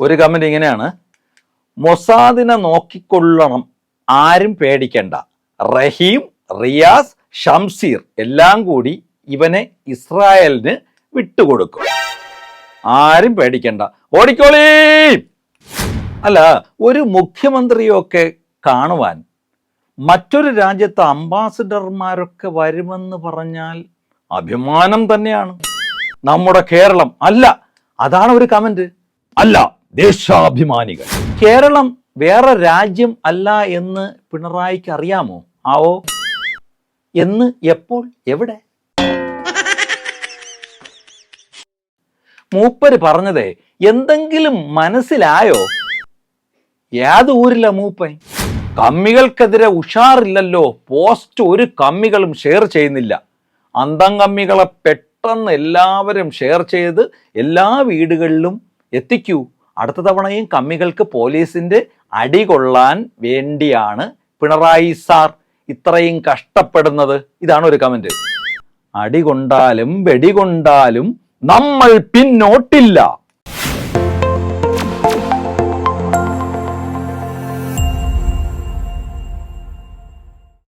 ഒരു കമന്റ് ഇങ്ങനെയാണ്. മൊസാദിനെ നോക്കിക്കൊള്ളണം ആരും പേടിക്കണ്ട. റഹീം റിയാസ് ഷംസീർ എല്ലാം കൂടി ഇവനെ ഇസ്രായേലിന് വിട്ടുകൊടുക്കും. ആരും പേടിക്കണ്ട. ഓടിക്കോളീ! അല്ല ഒരു മുഖ്യമന്ത്രിയൊക്കെ കാണുവാൻ മറ്റൊരു രാജ്യത്തെ അംബാസിഡർമാരൊക്കെ വരുമെന്ന് പറഞ്ഞാൽ അഭിമാനം തന്നെയാണ്. നമ്മുടെ കേരളം. അല്ല അതാണ് ഒരു കമന്റ് അല്ല ദേശാഭിമാനികൾ. കേരളം വേറെ രാജ്യം അല്ല എന്ന് പിണറായിക്ക് അറിയാമോ? ആവോ? എന്ന് എപ്പോൾ? എവിടെ? മൂപ്പര് പറഞ്ഞതേ എന്തെങ്കിലും മനസ്സിലായോ? ഏത് ഊരില്ല മൂപ്പൻ കമ്മികൾക്കെതിരെ ഉഷാറില്ലല്ലോ. പോസ്റ്റ് ഒരു കമ്മികളും ഷെയർ ചെയ്യുന്നില്ല. അന്തം കമ്മികളെ പെട്ടെന്ന് എല്ലാവരും ഷെയർ ചെയ്ത് എല്ലാ വീടുകളിലും എത്തിക്കൂ. അടുത്ത തവണയും കമ്മികൾക്ക് പോലീസിന്റെ അടി കൊള്ളാൻ വേണ്ടിയാണ് പിണറായി സാർ ഇത്രയും കഷ്ടപ്പെടുന്നത്. ഇതാണ് ഒരു കമന്റ് അടി കൊണ്ടാലും വെടി കൊണ്ടാലും നമ്മൾ പിന്നോട്ടില്ല.